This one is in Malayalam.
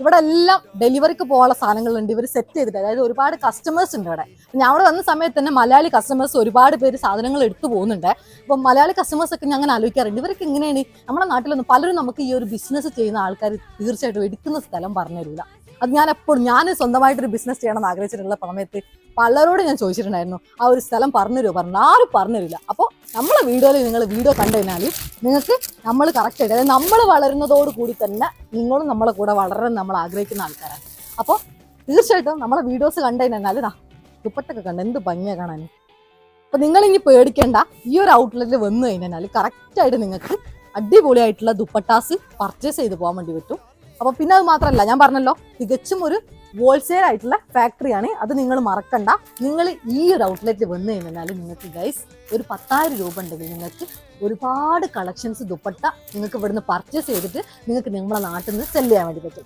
ഇവിടെ എല്ലാം ഡെലിവറിക്ക് പോകാനുള്ള സാധനങ്ങളുണ്ട്. ഇവർ സെറ്റ് ചെയ്തിട്ട്. അതായത് ഒരുപാട് കസ്റ്റമേഴ്സ് ഉണ്ട് ഇവിടെ. ഞാൻ അവിടെ വന്ന സമയത്ത് തന്നെ മലയാളി കസ്റ്റമേഴ്സ് ഒരുപാട് പേര് സാധനങ്ങൾ എടുത്തു പോകുന്നുണ്ട്. അപ്പം മലയാളി കസ്റ്റമേഴ്സ് ഒക്കെ ഞാൻ ആലോചിക്കാറുണ്ട്. ഇവരൊക്കെ എങ്ങനെയാണ്? നമ്മുടെ നാട്ടിലൊന്നും പലരും നമുക്ക് ഈ ഒരു ബിസിനസ് ചെയ്യുന്ന ആൾക്കാർ തീർച്ചയായിട്ടും എടുക്കുന്ന സ്ഥലം പറഞ്ഞു തരില്ല അത് ഞാൻ എപ്പോഴും ഞാൻ സ്വന്തമായിട്ടൊരു ബിസിനസ് ചെയ്യണം എന്ന് ആഗ്രഹിച്ചിട്ടുള്ള സമയത്ത് പലരോട് ഞാൻ ചോദിച്ചിട്ടുണ്ടായിരുന്നു. ആ ഒരു സ്ഥലം പറഞ്ഞു തരുമോ? പറഞ്ഞു ആരും പറഞ്ഞു തരില്ല. അപ്പോൾ നമ്മളെ വീഡിയോയിൽ നിങ്ങൾ വീഡിയോ കണ്ടു കഴിഞ്ഞാൽ നിങ്ങൾക്ക് നമ്മൾ കറക്റ്റ് ആയിട്ട് അതായത് നമ്മൾ വളരുന്നതോട് കൂടി തന്നെ നിങ്ങളും നമ്മളെ കൂടെ വളരാൻ നമ്മൾ ആഗ്രഹിക്കുന്ന ആൾക്കാരാണ്. അപ്പോൾ തീർച്ചയായിട്ടും നമ്മളെ വീഡിയോസ് കണ്ടു കഴിഞ്ഞാൽ ഇതാ ദുപ്പട്ടൊക്കെ കണ്ട് എന്ത് ഭംഗിയാണ് കാണാൻ. അപ്പോൾ നിങ്ങളിനി പേടിക്കേണ്ട ഈ ഒരു ഔട്ട്ലെറ്റിൽ വന്നു കഴിഞ്ഞാൽ കറക്റ്റായിട്ട് നിങ്ങൾക്ക് അടിപൊളിയായിട്ടുള്ള ദുപ്പട്ടാസ് പർച്ചേസ് ചെയ്ത് പോകാൻ വേണ്ടി പറ്റും. അപ്പോൾ പിന്നെ അത് മാത്രമല്ല ഞാൻ പറഞ്ഞല്ലോ തികച്ചും ഒരു ഹോൾസെയിൽ ആയിട്ടുള്ള ഫാക്ടറിയാണ് അത് നിങ്ങൾ മറക്കണ്ട. നിങ്ങൾ ഈ ഒരു ഔട്ട്ലെറ്റിൽ വന്നു കഴിഞ്ഞാൽ നിങ്ങൾക്ക് ഗൈസ് ഒരു പത്തായിരം രൂപ ഉണ്ടെങ്കിൽ നിങ്ങൾക്ക് ഒരുപാട് കളക്ഷൻസ് ദുപ്പട്ട നിങ്ങൾക്ക് ഇവിടുന്ന് പർച്ചേസ് ചെയ്തിട്ട് നിങ്ങൾക്ക് നിങ്ങളെ നാട്ടിൽ നിന്ന് സെല്ല് ചെയ്യാൻ വേണ്ടി പറ്റും.